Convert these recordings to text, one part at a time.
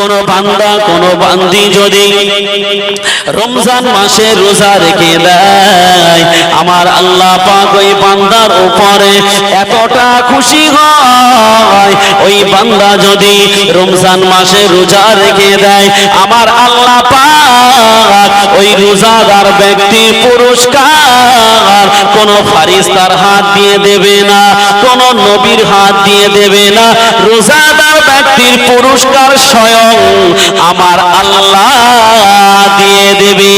কোন বান্দা, কোন বান্দি যদি রমজান মাসে রোজা রেখে দেয়, আমার আল্লাহ পাক ওই বান্দার উপরে এতটা খুশি হয়। ওই বান্দা যদি রমজান মাসে রোজা রেখে দেয়, আমার আল্লাহ পাক ওই রোজাদার ব্যক্তির পুরস্কার কোন ফারিস্তার হাত দিয়ে দেবে না, কোন নবীর হাত দিয়ে দেবে না, রোজাদার ব্যক্তির পুরস্কার স্বয়ং আমার আল্লাহ দিয়ে দেবে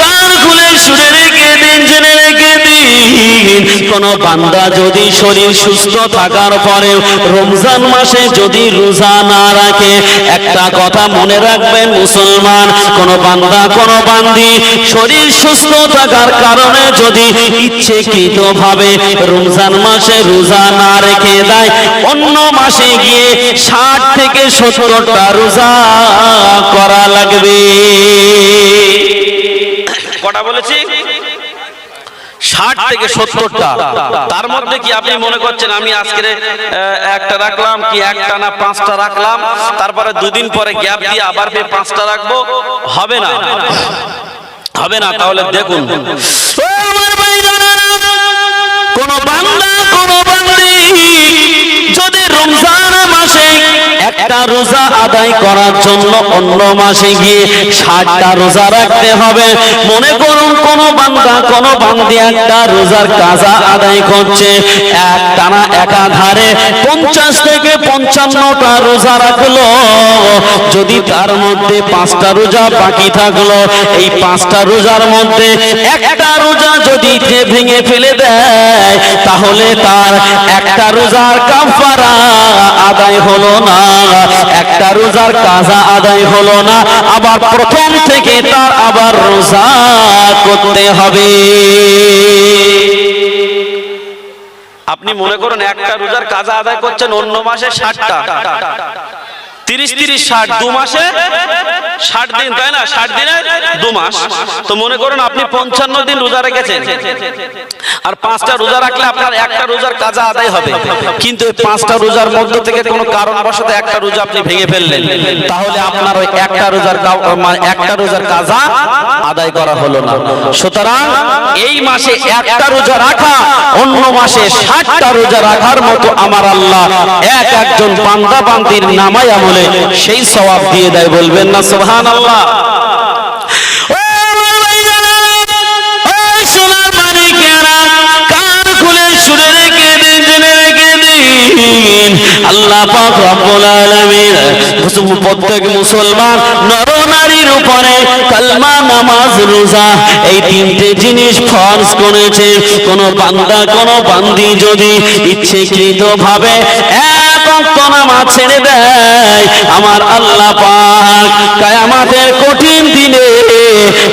কান খুলে শুনে রেখে দিন, জেনে। কোন বান্দা যদি শরীর সুস্থ থাকার পরেও রমজান মাসে যদি রোজা না রাখে, একটা কথা মনে রাখবেন মুসলমান, কোন বান্দা, কোন বান্দি শরীর সুস্থ থাকার কারণে যদি ইচ্ছেকৃত ভাবে রমজান মাসে রোজা না রেখে দেয়, অন্য মাসে গিয়ে ষাট থেকে সত্তরটা রোজা করা লাগবে। কটা বলেছি? ষাট থেকে সত্তরটা। তার মধ্যে কি আপনি মনে করছেন আমি আজকে একটা রাখলাম কি একটা না পাঁচটা রাখলাম? তারপরে দুদিন পরে গ্যাপ দিয়ে আবার ফের পাঁচটা রাখব? হবে না। হবে না তাহলে দেখুন। ও কোন বান্দা কোন বান্দি যদি রমজান মাসে একটা রোজা আদায় করার জন্য অন্য মাসে গিয়ে ষাটটা রোজা রাখতে হবে। মনে করুন, কোন বান্দা, কোন বান্দি একটা রোজার কাজা আদায় করছে। এক টানা একাধারে পঞ্চাশ থেকে পঞ্চান্নটা রোজা রাখল। যদি তার মধ্যে পাঁচটা রোজা বাকি থাকল, এই পাঁচটা রোজার মধ্যে একটা রোজা যদি সে ভেঙে ফেলে দেয়, তাহলে তার একটা রোজার কাফারা আদায় হলো না। একটা রোজার কাজা আদায় হলো না, আবার প্রথম থেকে তার আবার রোজা করতে হবে। আপনি মনে করুন, একটা রোজার কাজা আদায় করছেন অন্য মাসে ষাটটা। তিরিশ তিরিশ, ষাট, দু মাসে? ষাট দিন, তাই না? ষাট দিনে? দু মাস। তো মনে করুন, আপনি পঞ্চান্ন দিন রোজা রেখেছেন। আর পাঁচটা রোজা রাখলে আপনার একটা রোজার কাজা আদায় হবে। কিন্তু পাঁচটা রোজার মধ্য থেকে কোনো কারণবশত একটা রোজা আপনি ভেঙে ফেললেন। তাহলে আপনার ওই একটা রোজার মানে একটা রোজার কাজা আদায় করা হলো না। সুতরাং এই মাসে একটা রোজা রাখা, অন্য মাসে ষাটটা রোজা রাখার মতো আমার আল্লাহ এক একজন বান্দা বান্দির নামাই আমলে সেই সওয়াব দিয়ে দেয়, বলবেন না সুবহান আল্লাহ। আল্লাহ পাক রব্বুল আলামিন প্রত্যেক মুসলমান নর নারীর উপরে কালমা, নামাজ, রোজা, এই তিনটে জিনিস ফরজ করেছে কোন বান্দা, কোন বান্দি যদি ইচ্ছেকৃত ভাবে নামাজ ছেড়ে দেয়। আমার আল্লাহ পাক কায়ামাতের কঠিন দিনে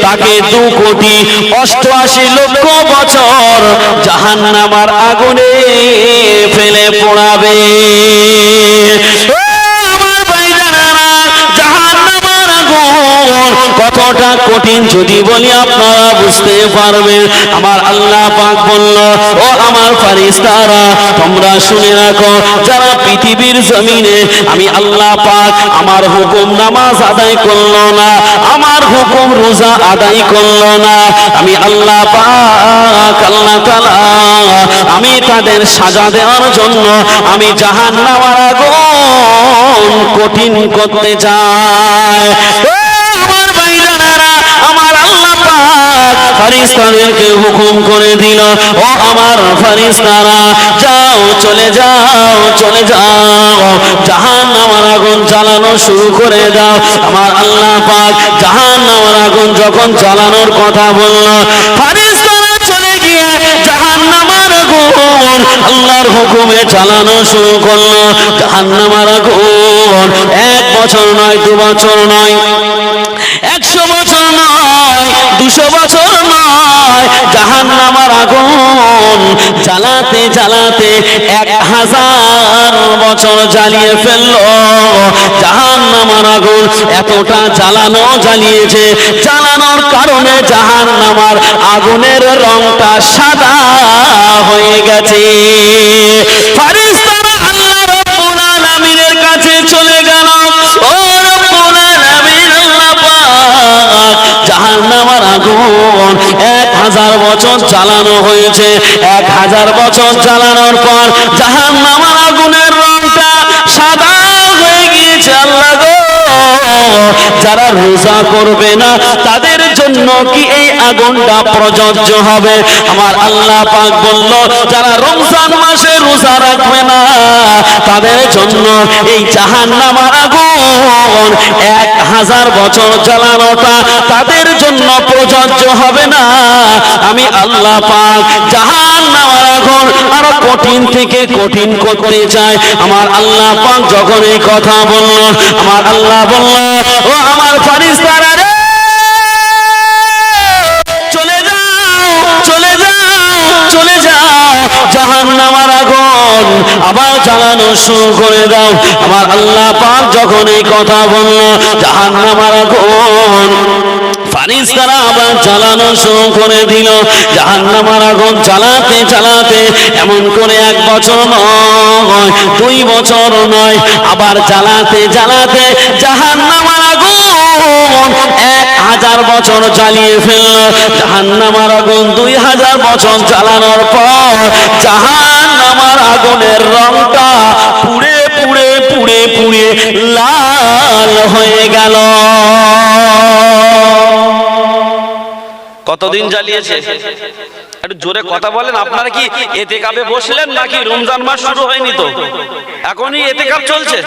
তাকে দু কোটি অষ্টআশি লক্ষ বছর জাহান্নামার আগুনে ফেলে পোড়াবে। কতটা কঠিন যদি বলি আপনারা বুঝতে পারবেন। আমার আল্লাহ পাক বলল, ও আমার ফারিস্তারা তোমরা শুনে রাখো, যারা পৃথিবীর জমিনে আমি আল্লাহ পাক আমার হুকুম নামাজ আদায় করল না, আমার হুকুম রোজা আদায় করল না, আমি আল্লাহ পাক, আল্লাহ তাআলা, আমি তাদের সাজা দেওয়ার জন্য আমি জাহান নামার আগুন কঠিন করতে চাই। ফারিস্তাদেরকে হুকুম করে দিল, ও আমার ফারিস্তারা যাও, চলে যাও চলে যাও। জাহান নামার আগুন চালানো শুরু করে দাও। আমার আল্লাহ পাক জাহান নামার আগুন যখন চালানোর কথা বলল ফারিস্তারা চলে গিয়ে জাহান নামার আগুন আল্লাহর হুকুমে চালানো শুরু করল। জাহান্নামার আগুন এক বছর নয়, দু বছর নয়, একশো বছর দুশো বছর নয় জাহান্নামার আগুন জ্বালাতে জ্বালাতে এক হাজার বছর জ্বালিয়ে ফেলল। জাহান্নামার আগুন এতটা জ্বালানো জ্বালিয়েছে, জ্বালানোর কারণে জাহান্নামার আগুনের রংটা সাদা হয়ে গেছে। জাহান নামার আগুন। এক হাজার বছর চালানো হয়েছে। এক হাজার বছর চালানোর পর জাহান নামার আগুনে যারা রোজা করবে না, তাদের জন্য কি এই আগুনটা প্রযোজ্য হবে? আমার আল্লাহ পাক বলল, যারা রমজান মাসে রোজা রাখবে না, তাদের জন্য এই জাহান্নামার আগুন এক হাজার বছর জ্বালানোটা তাদের জন্য প্রযোজ্য হবে না। আমি আল্লাহ পাক জাহান্নামার আগুন আরও কঠিন থেকে কঠিন করে চাই। আমার আল্লাহ পাক যখন এই কথা বলল, আমার আল্লাহ বলল ও আমার ফারিস্তারা রে। চলে যাও চলে যাও চলে যাও। জাহান্নামার আগুন আবার জ্বালানো শুরু করে দাও। আমার আল্লাহ পাক যখন এই কথা বলল জাহান্নামার আগুন ফারিস্তারা আবার জ্বালানো শুরু করে দিল। জাহান্নামার আগুন জ্বালাতে জ্বালাতে এমন করে এক বছর নয়, দুই বছর নয়, আবার জ্বালাতে জ্বালাতে জাহান্নামার হাজার বছর চালিয়ে ফেলল। জাহান্নামার আগুন দুই হাজার বছর চালানোর পর জাহান্নামার আগুনের রংটা পুড়ে পুড়ে পুড়ে পুড়ে লাল হয়ে গেল। কতদিন জ্বালিয়েছে একটু জোরে কথা বলেন আপনারা কি এতে কাপে বসলেন নাকি রমজান মাস শুরু হয়নি তো? এখনই এতে কাপ চলছে?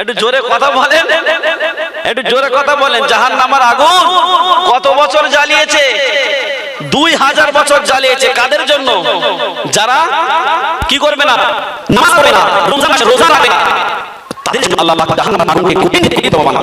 একটু জোরে কথা বলেন। একটু জোরে কথা বলেন জাহান নামার আগুন কত বছর জ্বালিয়েছে? দুই হাজার বছর জ্বালিয়েছে কাদের জন্য? যারা কি করবে না? নামাজ পড়বে না রমজান মাসে রোজা রাখবে না তাদের জন্য আল্লাহ পাক আগুনকে কঠিন থেকে আল্লাহ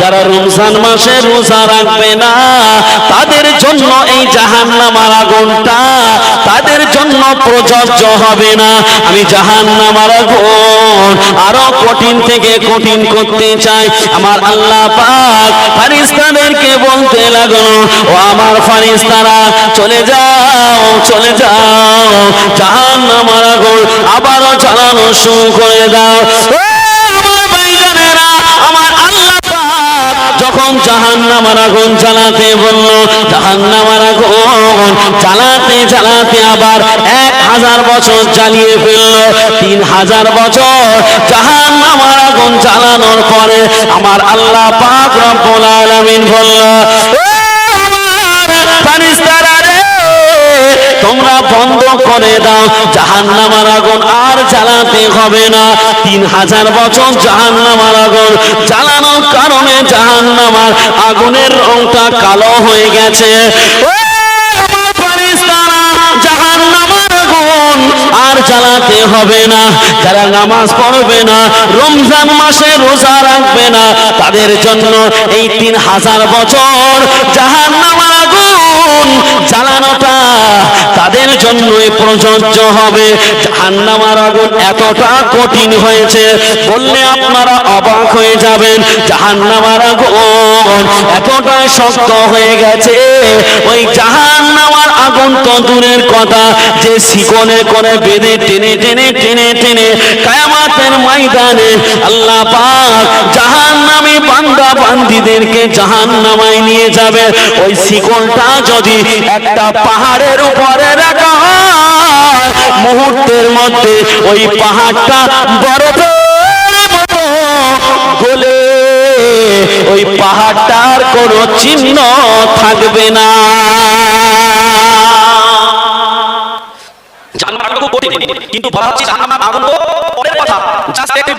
যারা রমজান মাসে রোজা রাখবে না, তাদের জন্য এই জাহান্নামার আগুনটা তাদের জন্য প্রযোজ্য হবে না। আমি জাহান্নামার আগুন আরও কঠিন থেকে কঠিন করতে চাই। আমার আল্লাহ পাক ফারিস্তাদেরকে বলতে লাগল, ও আমার ফারিস্তারা চলে যাও চলে যাও। জাহান্নামার আগুন আবারও চালানো শুরু করে দাও। যখন জাহান্নামার আগুন জ্বালাতে বলল জাহান্নামার আগুন চালাতে জ্বালাতে আবার এক হাজার বছর চালিয়ে ফেলল। তিন হাজার বছর জাহান্নামার আগুন চালানোর পরে আমার আল্লাহ পাক রব্বুল আলামিন বলল তোমরা বন্ধ করে দাও। জাহান্নামার আগুন আর জ্বালাতে হবে না। তিন হাজার বছর জাহান্নামার আগুন জ্বালানোর কারণে জাহান্নামার আগুনের রংটা কালো হয়ে গেছে। জ্বালাতে হবে না। যারা নামাজ পড়বে না, রমজান মাসে রোজা রাখবে না, তাদের জন্য এই তিন হাজার বছর জাহান্নামার আগুন জ্বালানোটা তাদের জন্যই প্রযোজ্য হবে। জাহান্নামার আগুন এতটা কঠিন হয়েছে, বললে আপনারা অবাক হয়ে যাবেন। জাহান্নামার আগুন এতটা শক্ত হয়ে গেছে। ওই জাহান্নামার আগুন তো দূরের কথা, যে শিকনে করে বেঁধে টেনে টেনে টেনে টেনে কায়ামাতের ময়দানে আল্লাহ পাক জাহান্নামী বান্দা বান্দিদেরকে জাহান্নামায় নিয়ে যাবে। ওই শিকলটা যদি একটা পাহাড়ের উপরে রাখা হয়, মুহূর্তের মধ্যে ওই পাহাড়টা বরফের ওই পাহাড়টার কোনো চিহ্ন থাকবে না। কিন্তু বলা হচ্ছে জাহান্নামের আগুন তো পরের কথা। জাস্ট একটু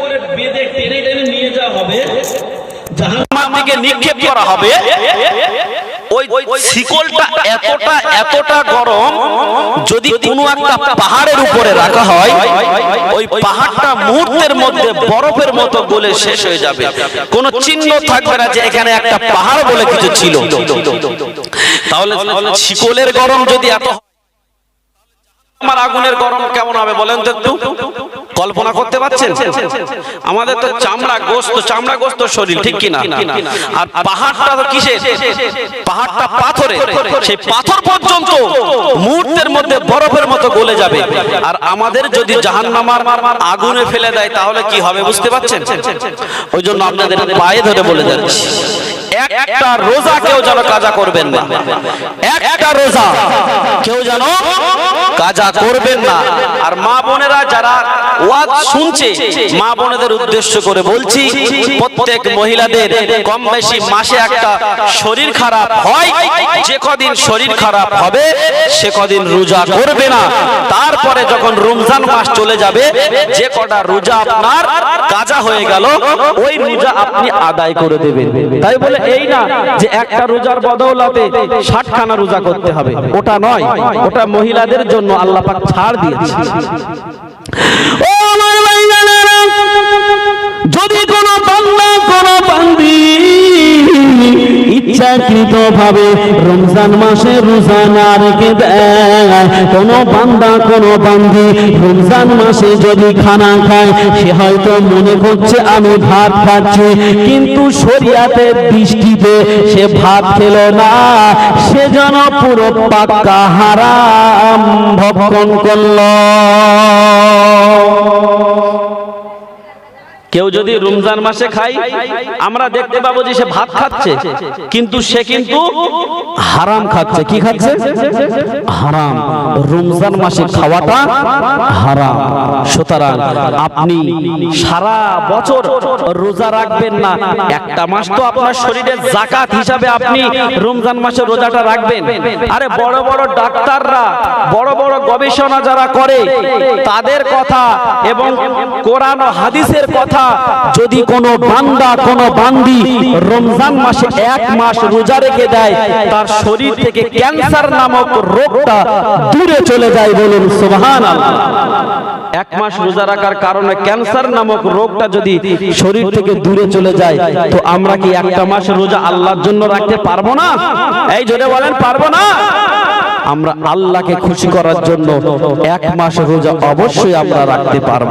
করে বেঁধে টেনে টেনে নিয়ে যাওয়া হবে। জাহান্নামের দিকে নিক্ষেপ করা হবে। শিকলটা এতটা এতটা গরম যদি পাহাড়ের উপরে রাখা হয়, ওই পাহাড়টা মুহূর্তের মধ্যে বরফের মতো গলে শেষ হয়ে যাবে। কোনো চিহ্ন থাকবে না যে এখানে একটা পাহাড় বলে কিছু ছিল। তাহলে শিকলের গরম যদি এত আমার আগুনের গরম কেমন হবে বলেন তো কল্পনা করতে পারছেন? আমাদের তো চামড়া গোস্ত চামড়া গোস্ত শরীর, ঠিক কিনা? আর পাহাড়টা তো কিসের? পাহাড়টা পাথরে সেই পাথর পর্যন্ত মুহূর্তের মধ্যে বরফের মতো গলে যাবে। আর আমাদের যদি জাহান্নামার আগুনে ফেলে দেয়, তাহলে কি হবে বুঝতে পারছেন? ওই জন্য আপনাদের পায়ে ধরে বলে যাচ্ছি। একটা রোজা কেউ যেন কাজা করবেন না। একটা রোজা কেউ যেন কাজা করবেন না। আর মা বোনেরা যারা ওয়াজ শুনছে, মা বোনেদের উদ্দেশ্য করে বলছি, প্রত্যেক মহিলাদের কম বেশি মাসে একটা শরীর খারাপ হয়, যে কদিন শরীর খারাপ হবে, সে কদিন রোজা করবে না। তারপরে যখন রমজান মাস চলে যাবে, যে কটা রোজা আপনার কাজা হয়ে গেল, ওই রোজা আপনি আদায় করে দেবেন। তাই বলে এই না যে একটা রোজার বদৌলতে ষাটখানা রোজা করতে হবে। ওটা নয়, ওটা মহিলাদের জন্য আল্লাহ পাক ছাড় দিয়েছে। ও আমার যদি কোনো বান্দা কোনো ইচ্ছাকৃত ভাবে রমজান মাসে রোজা না রেখে দেয়। কোনো বান্দা, কোনো বান্দি রমজান মাসে যদি খানা খায়, সে হয়তো মনে করছে, আমি ভাত খাচ্ছি। কিন্তু শরিয়াতের দৃষ্টিতে সে ভাত খেল না। সে যেন পুরো পাক্কা হারাম ভক্ষণ করল। কেউ যদি রমজান মাসে খাই, আমরা দেখতে পাবো যে সে ভাত খাচ্ছে। কিন্তু সে কিন্তু হারাম খাচ্ছে। কি খাচ্ছে? হারাম। রমজান মাসে খাওয়াটা হারাম। সুতরাং আপনি সারা বছর রোজা রাখবেন না। একটা মাস তো আপনার শরীরে জাকাত হিসাবে আপনি রমজান মাসে রোজাটা রাখবেন। আরে বড় বড় ডাক্তাররা, বড় বড় গবেষণা যারা করে, তাদের কথা এবং কোরআন ও হাদিসের কথা যদি কোনো বান্দা, কোনো বান্দি রমজান মাসে এক মাস রোজা রেখে দেয়, তার শরীর থেকে ক্যান্সার নামক রোগটা দূরে চলে যায় বলুন এক মাস রোজা রাখার কারণে ক্যান্সার নামক রোগটা যদি শরীর থেকে দূরে চলে যায়, তো আমরা কি একটা মাস রোজা আল্লাহর জন্য রাখতে পারব না? এই জোরে বলেন, পারব না? আমরা আল্লাহকে খুশি করার জন্য এক মাস রোজা অবশ্যই আমরা রাখতে পারব।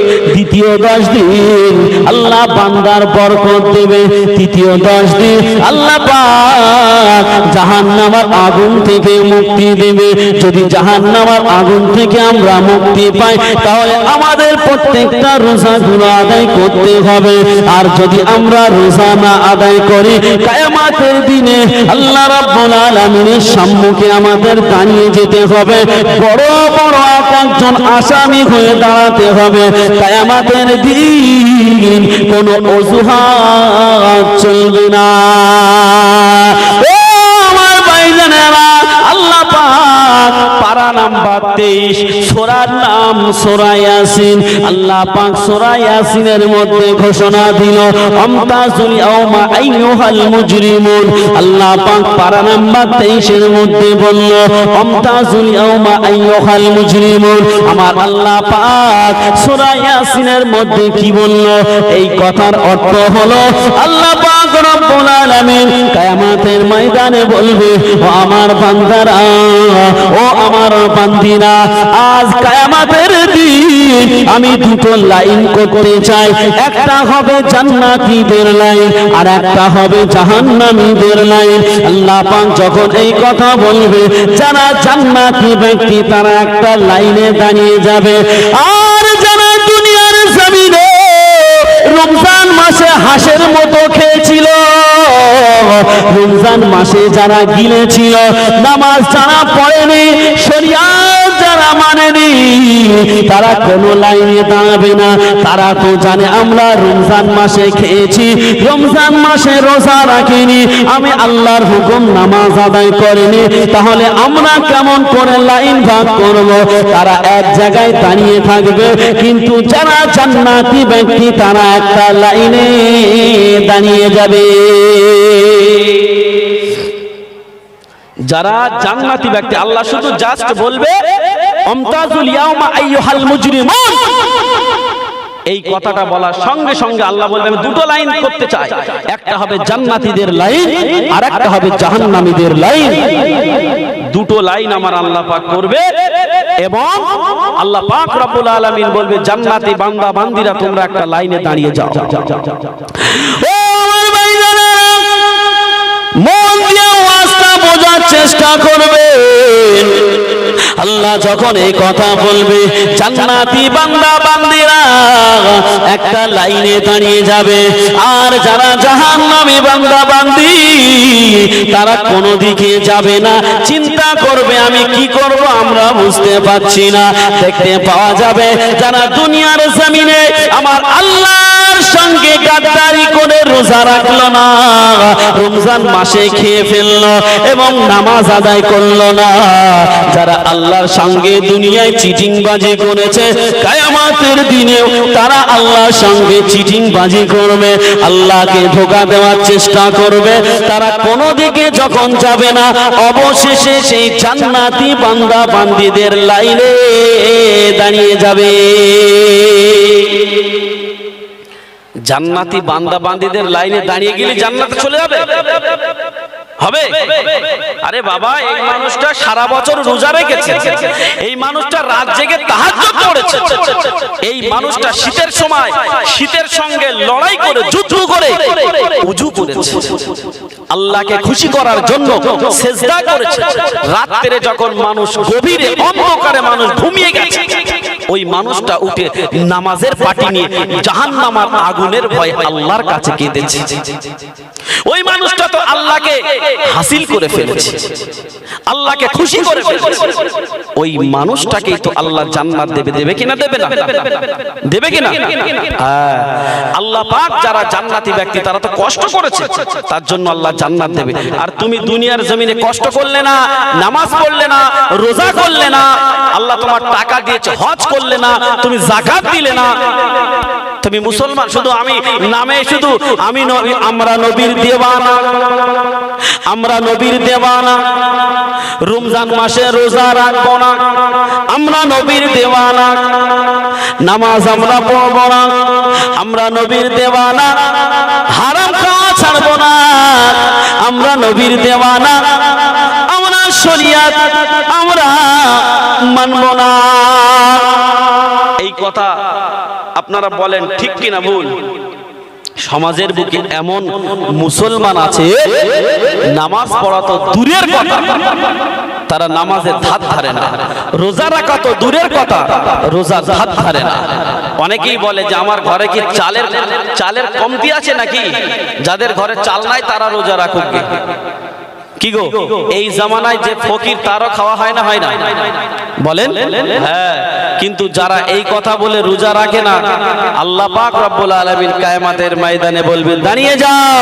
দ্বিতীয় দশ দিন আল্লাহ বান্দার বরকত দেবে। তৃতীয় দশ দিন আল্লাহ পাক জাহান্নামার আগুন থেকে মুক্তি দেবে। যদি জাহান্নামার আগুন থেকে আমরা মুক্তি পাই, তাহলে আমাদের প্রত্যেকটা রোজাগুলো আদায় করতে হবে। আর যদি আমরা রোজা না আদায় করি, কায়ামাতের দিনে আল্লাহ রাব্বুল আলামিনের সম্মুখে আমাদের দাঁড়িয়ে যেতে হবে। বড় বড় এক একজন আসামি হয়ে দাঁড়াতে হবে। কায়ামাতের দিন কোনো অজুহাত চলবে না। নাম্বার তেইশ সোরার নাম সোরা ইয়াসিন। আল্লাহ পাক সোরা ইয়াসিনের মধ্যে ঘোষণা দিল আমতাজুল ইয়াউমা আইয়ুহাল মুজরিমুন। আল্লাহ পাক পারা নাম্বার তেইশের মধ্যে বলল ইয়াউমা মুজরিমুন। আমার আল্লাহ পাক সোরা ইয়াসিনের মধ্যে কি বলল? এই কথার অর্থ হলো, আল্লাহ পাক রব্বুল আলামিন কিয়ামতের ময়দানে বলবে, ও আমার বান্দারা, ও আমার আজ কিয়ামতের দিন আমি দুটো লাইন করতে চাই। একটা হবে জান্নাতীদের লাইন, আর একটা হবে জাহান্নামীদের লাইন। আল্লাহ পাক যখন এই কথা বলবে, যারা জান্নাতি ব্যক্তি, তারা একটা লাইনে দাঁড়িয়ে যাবে। আর মাসে হাঁসের মতো খেয়েছিল। রমজান মাসে যারা গিলেছিল নামাজ যারা পড়েনি যারা মানেনি। তারা কোনো লাইনে দাঁড়াবে না। তারা তো জানে আমরা রমজান মাসে খেয়েছি। রমজান মাসে রোজা রাখিনি। আমি আল্লাহর হুকুম নামাজ আদায় করিনি। তাহলে আমরা কেমন করে লাইন ভাগ করব? তারা এক জায়গায় দাঁড়িয়ে থাকবে। কিন্তু যারা জান্নাতি ব্যক্তি, তারা একটা লাইনে দাঁড়িয়ে যাবে। যারা জান্নাতি ব্যক্তি, আল্লাহ শুধু জাস্ট বলবে অমতাজুল ইয়াউমা আইয়ুহাল মুজরিমুন। এই কথাটা বলার সঙ্গে সঙ্গে আল্লাহ বলবে আমি দুটো লাইন করতে চাই। একটা হবে জান্নাতীদের লাইন আর একটা হবে জাহান্নামীদের লাইন। দুটো লাইন আমার আল্লাহ পাক করবে এবং আল্লাহ পাক রব্বুল আলামিন বলবে, জান্নাতি বান্দা বান্দিরা, তোমরা একটা লাইনে দাঁড়িয়ে যাও। মন দিয়ে চেষ্টা করবেন আল্লাহ যখন এই কথা বলবে, জান্নাতি বান্দা, বান্দিরা একটা লাইনে দাঁড়িয়ে যাবে। আর যারা জাহান্নামী বান্দা, বান্দি, তারা কোনো দিকে যাবে না। চিন্তা করবে, আমি কি করব আমরা বুঝতে পারছি না। দেখতে পাওয়া যাবে, যারা দুনিয়ার জমিনে আমার আল্লাহর সঙ্গে গাদ্দারি করে রোজা রাখল না, রমজান মাসে খেয়ে ফেলল এবং নামাজ আদায় করল না। যারা আল্লাহর সঙ্গে দুনিয়ায় চিটিং বাজি করেছে, কায়ামাতের দিনেও তারা আল্লাহর সঙ্গে চিটিং বাজি করবে, আল্লাহকে ধোকা দেওয়ার চেষ্টা করবে। তারা কোনো দিকে যখন যাবে না, অবশেষে সেই জান্নাতি বান্দা বান্দিদের লাইনে দাঁড়িয়ে যাবে। জান্নাতি বান্দা বান্দিদের লাইনে দাঁড়িয়ে গেলে জান্নাতে চলে যাবে? হবে। আরে বাবা এই মানুষটা সারা বছর রোজা রেখেছে। এই মানুষটা রাত জেগে তাহাজ্জুদ করেছে। এই মানুষটা শীতের সময় শীতের সঙ্গে লড়াই করে যুদ্ধ করে উজু করেছে। আল্লাহকে খুশি করার জন্য সেজদা করেছে। রাত্রে যখন মানুষ গভীরে অন্ধকারে মানুষ ঘুমিয়ে গেছে, ওই মানুষটা উঠে নামাজের পাটি নিয়ে জাহান্নামার আগুনের ভয় আল্লাহর কাছে কেঁদেছে। ওই মানুষটা তো আল্লাহকে হাসিল করে ফেলেছে, আল্লাহকে খুশি করে ফেলেছে। ওই মানুষটাকেই তো আল্লাহ জান্নাত দেবে দেবে কিনা, দেবে না? দেবে কিনা? হ্যাঁ। আল্লাহ পাক যারা জান্নাতি ব্যক্তি, তারা তো কষ্ট করেছে, তার জন্য আল্লাহ জান্নাত দেবে। আর তুমি দুনিয়ার জমিনে কষ্ট করলে না নামাজ পড়লে না রোজা করলে না আল্লাহ তোমার টাকা দিয়েছে হজ করলে না তুমি জাকাত দিলে না। তুমি মুসলমান শুধু আমি নামে শুধু আমি নবী আমরা নবীর দেওয়ানা। আমরা নবীর দেওয়ানা। রমজান মাসে রোজা রাখব না। আমরা নবীর দেওয়ানা। নামাজ আমরা পড়ব না। আমরা নবীর দেওয়ানা। হারাম ছাড়বো না। আমরা নবীর দেওয়ানা, আমরা শরিয়াত, আমরা মানব না। এই কথা আপনারা বলেন, ঠিক কিনা ভুল? সমাজের বুকে এমন মুসলমান আছে, নামাজ পড়া তো দূরের কথা। তারা নামাজের ধার ধারে না। রোজা রাখা তো দূরের কথা, রোজা ধার ধারে না। অনেকেই বলে যে আমার ঘরে কি চালের চালের কমতি আছে নাকি? যাদের ঘরে চাল নাই তারা রোজা রাখুক। কি গো, এই জামানায় যে ফকির তারও খাওয়া হয় না হয় না? বলেন? হ্যাঁ কিন্তু যারা এই কথা বলে রোজা রাখে না, আল্লাহ পাক রব্বুল আলামিন কায়ামাতের ময়দানে বলবেন, দাঁড়িয়ে যাও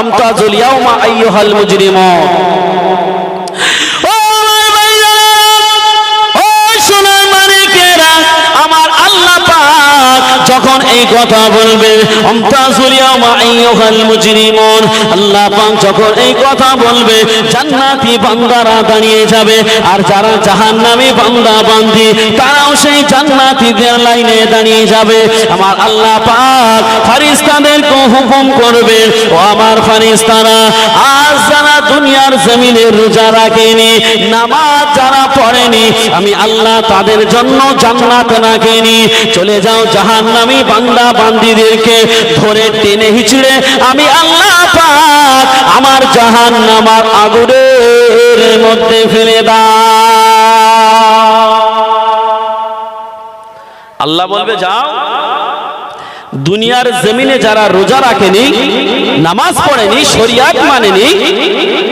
আমতাজুল ইয়াউমা আইয়ুহাল মুজরিমুন। যখন এই কথা বলবে আমতাজুল ইয়াউমা আইয়ুহাল মুজরিমুন, আল্লাহ পাক যখন এই কথা বলবে, জান্নাতি বান্দারা দাঁড়িয়ে যাবে, আর যারা জাহান্নামী বান্দা বান্দি, তারাও সেই জান্নাতীদের লাইনে দাঁড়িয়ে যাবে। আমার আল্লাহ পাক ফারিস্তাদেরকে হুকুম করবে, ও আমার ফারিস্তারা আজ দুনিয়ার জমিনে রোজা রাখেনি, নামাজ যারা পড়েনি, আমি আল্লাহ তাদের জন্য জান্নাত রাখেনি। চলে যাও জাহান্নামী বান্দা বান্দিদেরকে ধরে টেনে হিচড়ে, আমি আল্লাহ পাক আমার জাহান্নামার আগুনের মধ্যে ফেলে দাও। আল্লাহ বলবে, যাও। দুনিয়ার জমিনে যারা রোজা রাখেনি, নামাজ পড়েনি, শরিয়াত মানেনি,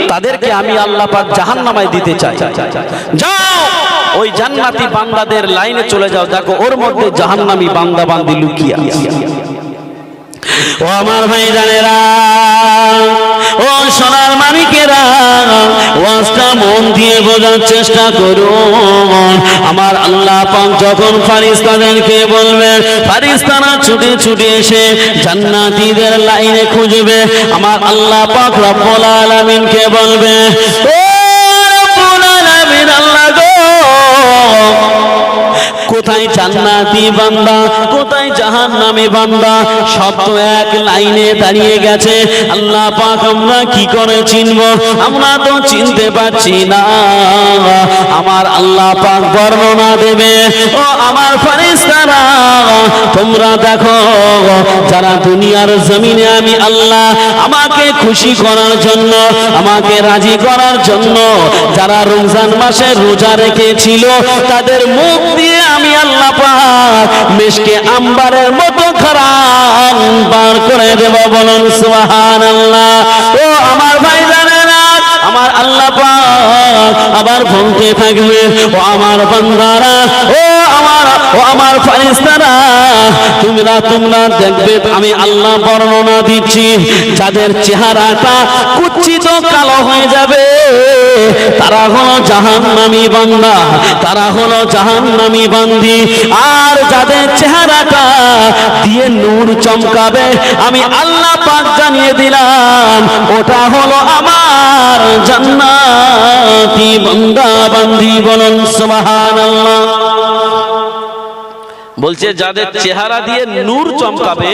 তাদেরকে আমি আল্লাহ পাক জাহান্নামায় দিতে চাই। যাও, ওই জান্নাতি বান্দাদের লাইনে চলে যাও। দেখো, ওর মধ্যে জাহান্নামী বান্দা বান্দি লুকিয়ে ও আমার ভাই জানেরা ও সোনার মানিকেরা মন দিয়ে বোঝার চেষ্টা করুন। আমার আল্লাহ পাক যখন ফারিস্তাদেরকে বলবেন ফারিস্তারা ছুটে ছুটে এসে জান্নাতীদের লাইনে খুঁজবে, আমার আল্লাহ পাক রব্বুল আলামিনকে বলবে, ও জান্নাতি বান্দা? কোথায় জাহান্নামী বান্দা? সব তো এক লাইনে দাঁড়িয়ে গেছে। আল্লাহ পাক আমরা কি করে চিনব? আমরা তো চিনতে পারছি না। আমার আল্লাহ পাক বর্ণনা দেবে, ও আমার ফারিস্তারা তোমরা দেখো, যারা দুনিয়ার জমিনে আমি আল্লাহ আমাকে খুশি করার জন্য, আমাকে রাজি করার জন্য, যারা রমজান মাসে রোজা রেখেছিল, তাদের আমি আল্লাহ পাক মিষ্টি আম্বারের মতো খারাপ বার করে দেব বলুন, সুবহানাল্লাহ। ও আমার ভাই আমার আল্লাহ পাক আবার ভঙ্গে থাকবে। ও আমার বন্ধারা, ও আমার ও আমার ফারিস্তারা তোমরা তোমরা দেখবে, আমি আল্লাহ বর্ণনা দিচ্ছি, যাদের চেহারাটা কুচ্ছিত কালো হয়ে যাবে, তারা হলো জাহান্নামী বান্দা, তারা হলো জাহান্নামী বান্দি। আর যাদের চেহারাটা দিয়ে নূর চমকাবে, আমি আল্লাহ পাক জানিয়ে দিলাম, ওটা হলো আমার জান্নাতি বান্দা, বান্দি বলুন, সুবহানাল্লাহ। বলছে যাদের চেহারা দিয়ে নূর চমকাবে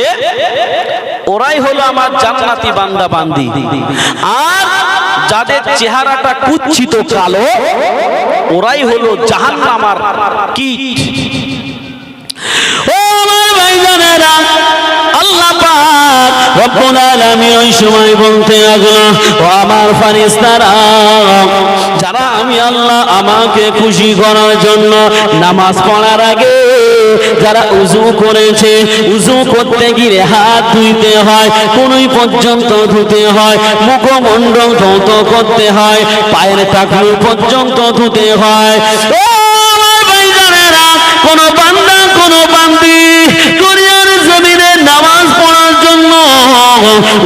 ওরাই হলো আমার জান্নাতি বান্দা বান্দি। আর যাদের চেহারাটা কুচ্ছিত কালো ওরাই হলো জাহান্নামার কীট। ও আমার ভাইজানেরা আল্লাহ পাক রব্বুল আলামিন ওই সময় বলতে লাগল, ও আমার যারা আমি আল্লাহ আমাকে খুশি করার জন্য নামাজ পড়ার আগে যারা উজু করেছে উজু করতে গিয়ে হাত ধুইতে হয়, কোনই পর্যন্ত ধুতে হয়, মুখমণ্ডল ধৌত করতে হয়, পায়ের টাকলু পর্যন্ত ধুতে হয়।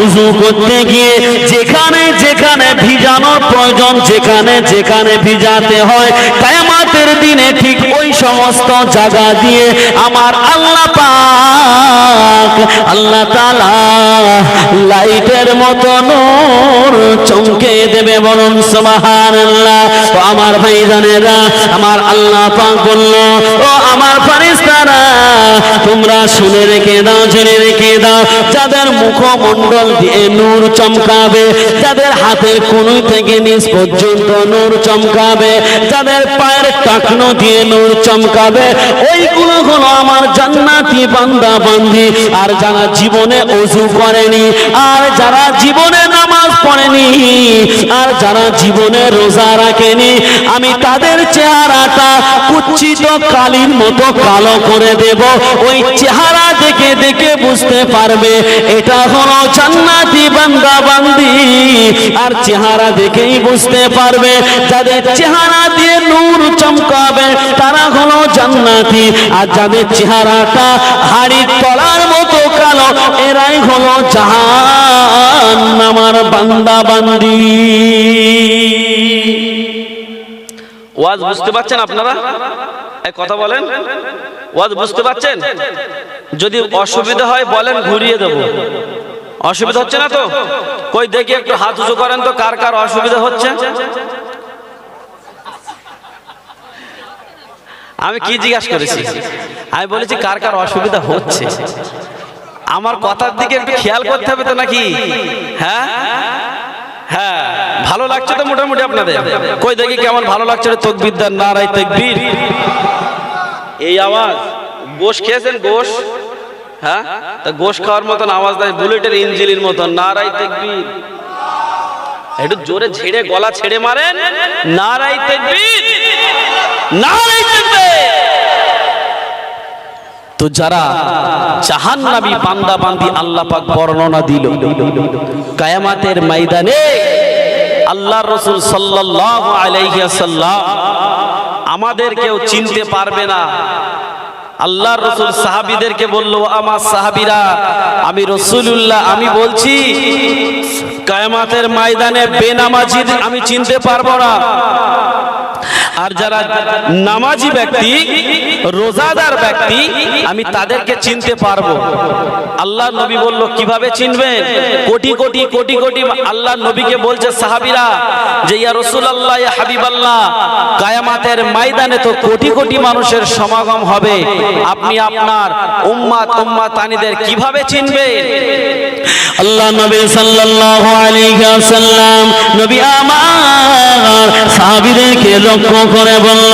উজু করতে গিয়ে যেখানে যেখানে ভিজানোর প্রয়োজন, যেখানে যেখানে ভিজাতে হয়, কায়ামাতের দিনে ঠিক ওই সমস্ত জায়গা দিয়ে আমার আল্লাহ পাক, আল্লাহ তালা লাইটের মতো চমকে দেবে বলুন সুবহানাল্লাহ। ও আমার ভাইজানেরা, আমার আল্লাহ পাক বলল, ও আমার ফারিস্তারা তোমরা শুনে রেখে দাও, জেনে রেখে দাও, যাদের মুখমণ্ডল দিয়ে নূর চমকাবে, যাদের হাতের কোনুই থেকে নিচ পর্যন্ত নূর চমকাবে, যাদের পায়ের টাকনো দিয়ে নূর চমকাবে ওইগুলো হলো আমার জান্নাতি বান্দা বান্দি আর যারা জীবনে অজু করেনি, আর যারা জীবনে নামাজ পড়েনি। আর যারা জীবনে রোজা রাখেনি, আমি তাদের চেহারাটা কুচ্ছিত কালির মতো কালো করে দেব। ওই চেহারা দেখে দেখে বুঝতে পারবে, এটা হলো জান্নাতি বান্দা বান্দি। আর চেহারা দেখেই বুঝতে পারবে, যাদের চেহারা দিয়ে নূর চমকাবে, তারা হলো জান্নাতি। আর যাদের চেহারাটা হাড়ির তলার মতো কালো এরাই হলো জাহান আমার বান্দা বান্দি ওয়াজ বুঝতে পারছেন আপনারা? কথা বলেন। ওয়াজ বুঝতে পারছেন? যদি অসুবিধা হয় বলেন, ঘুরিয়ে দেবো। অসুবিধা হচ্ছে না তো? কই দেখি একটু হাত উঁচু করেন তো, কার কার অসুবিধা হচ্ছে? আমি কি জিজ্ঞাসা করেছি? আমি বলেছি, কার কার অসুবিধা হচ্ছে? আমার কথার দিকে একটু খেয়াল করতে হবে তো নাকি? হ্যাঁ? হ্যাঁ? ভালো লাগছে তো মোটামুটি আপনাদের? কই দেখি কেমন ভালো লাগছে রে তকবিদ্যার নারাই তকবীর? এই আওয়াজ। গোশ খেয়েছেন গোশ? হ্যাঁ? তা গোশ খাওয়ার মতন আওয়াজ দেয় বুলেটের ইঞ্জিনের মতন নারাই তকবীর। একটু জোরে ছেড়ে গলা ছেড়ে মারেন। নারাই তকবীর। নারাই তকবীর। তো যারা জাহান্নামী বান্দা বান্দি আল্লাহ পাক বর্ণনা দিল, কায়ামাতের ময়দানে আল্লাহ রসুল সাল্লাল্লাহু আলাইহি ওয়াসাল্লাম আমাদের কেউ চিনতে পারবে না। আল্লাহ রসুল সাহাবিদেরকে বলল আমার সাহাবিরা, আমি রসুলুল্লাহ, আমি বলছি, কায়ামাতের ময়দানে বেনামাজিদ আমি চিনতে পারব না। আর যারা নামাজি ব্যক্তি, রোজাদার ব্যক্তি, আমি তাদেরকে চিনতে পারব। আল্লাহ নবী বলল, কীভাবে চিনবেন কোটি কোটি কোটি কোটি আল্লাহ নবীকে বলছে, সাহাবিরা, যে ইয়া রাসূলুল্লাহ, ইয়া হাবিবাল্লাহ, কায়ামাতের ময়দানে তো কোটি কোটি মানুষের সমাগম হবে। আপনি আপনার উম্মাত উম্মাতানিদের কীভাবে চিনবেন আল্লাহ নবী সাল্লাল্লাহু আলাইহি ওয়াসাল্লাম, নবী আমার সাহাবীদেরকে লক্ষ্য করে বলল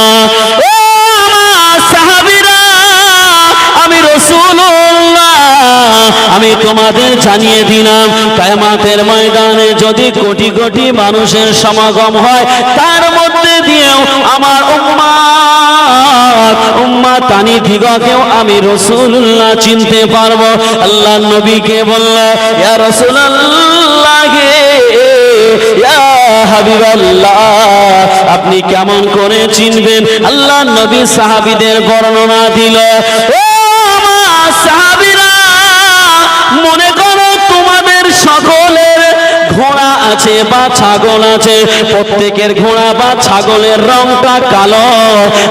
আমি তোমাদের জানিয়ে দিলাম, কিয়ামতের ময়দানে যদি কোটি কোটি মানুষের সমাগম হয়, তার মধ্যে দিয়েও আমার উম্মাত তানি দিগকেও আমি রাসূলুল্লাহ চিনতে পারব। আল্লাহ নবীকে বলল, ইয়া হাবিবাল্লাহ আপনি কেমন করে চিনবেন? আল্লাহ নবী সাহাবিদের বর্ণনা দিল আছে বা ছাগল আছে, প্রত্যেকের ঘোড়া বা ছাগলের রংটা কালো।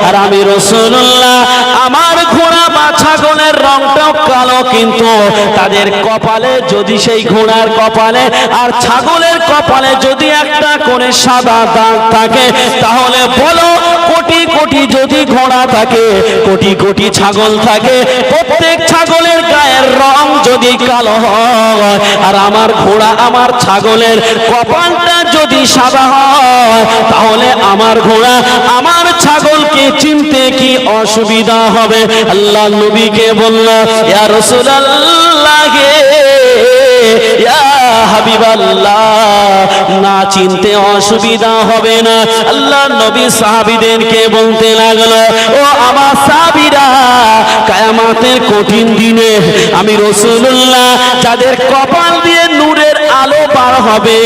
আর আমি রসুল্লাহ আমার ঘোড়া বা ছাগলের রংটাও কালো, কিন্তু তাদের কপালে যদি সেই ঘোড়ার কপালে আর ছাগলের কপালে যদি একটা করে সাদা দাগ থাকে, তাহলে বলো কোটি কোটি যদি ঘোড়া থাকে, কোটি কোটি ছাগল থাকে, প্রত্যেক ছাগলের গায়ের রং যদি কালো হয়, আর আমার ঘোড়া আমার ছাগলের কপালটা যদি সাদা হয়, তাহলে আমার ঘোড়া আমার ছাগলকে চিনতে কি অসুবিধা হবে? আল্লাহ নবীকে বলল, ইয়া রাসূলুল্লাহ ইয়া হাবিবাল্লাহ, না চিনতে অসুবিধা হবে না। আল্লাহ নবী সাহাবিদেরকে বলতে লাগল, ও আমার সাহাবিরা, কায়ামাতের কঠিন দিনে আমি রসুল্লাহ যাদের কপাল দিয়ে নূরের আলো পার হবে।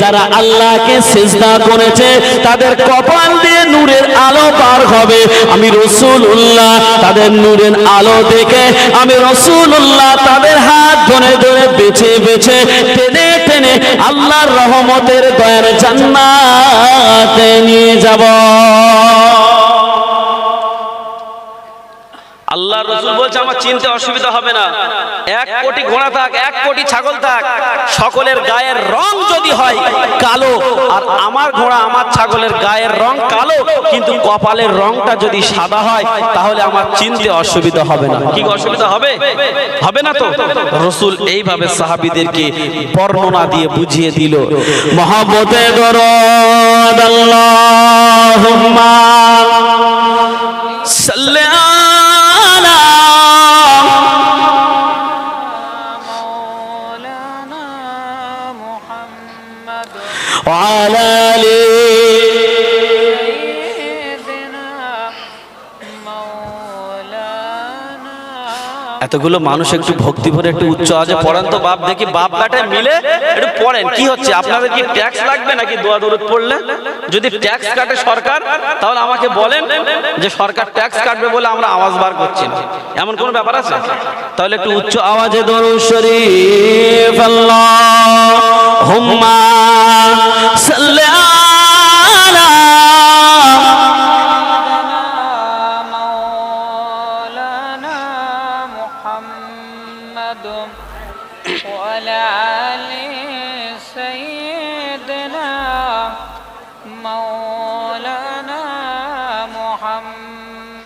যারা আল্লাহকে সেজদা করেছে, তাদের কপাল দিয়ে নূরের আলো পার হবে। আমি রসুল্লাহ তাদের নূরের আলো দেখে, আমি রসুল্লাহ তাদের হাত ধরে ধরে বেছে বেছে টেনে টেনে আল্লাহর রহমতের দয়ার জান্নাতে নিয়ে যাব। আল্লাহ রসুল বলছে, আমার চিনতে অসুবিধা হবে না। এক কোটি ঘোড়া থাক, এক কোটি ছাগল থাক, সকলের গায়ের রং যদি হয় কালো, আর আমার ঘোড়া আমার ছাগলের গায়ের রং কালো, কিন্তু কপালের রংটা যদি সাদা হয়, তাহলে আমার চিনতে অসুবিধা হবে না। কি অসুবিধা হবে? হবে না তো? রসুল এইভাবে সাহাবিদেরকে বর্ণনা দিয়ে বুঝিয়ে দিল। মহাবতে দরদ আল্লাহুম্মা সাল্লি وعلى آله سيدنا مولانا এতগুলো মানুষ একটু ভক্তি ভরে একটু উচ্চ আওয়াজে পড়েন তো বাপ দেখি বাপ বেটায় মিলে একটু পড়েন কি হচ্ছে আপনাদের কি ট্যাক্স লাগবে নাকি দোয়া দরুদ পড়লে যদি ট্যাক্স কাটে সরকার তাহলে আমাকে বলেন যে সরকার ট্যাক্স কাটবে বলে আমরা আওয়াজ বার করছি না এমন কোনো ব্যাপার আছে তাহলে একটু উচ্চ আওয়াজে দরুদ শরীফ আল্লাহুম্মা সাল্লি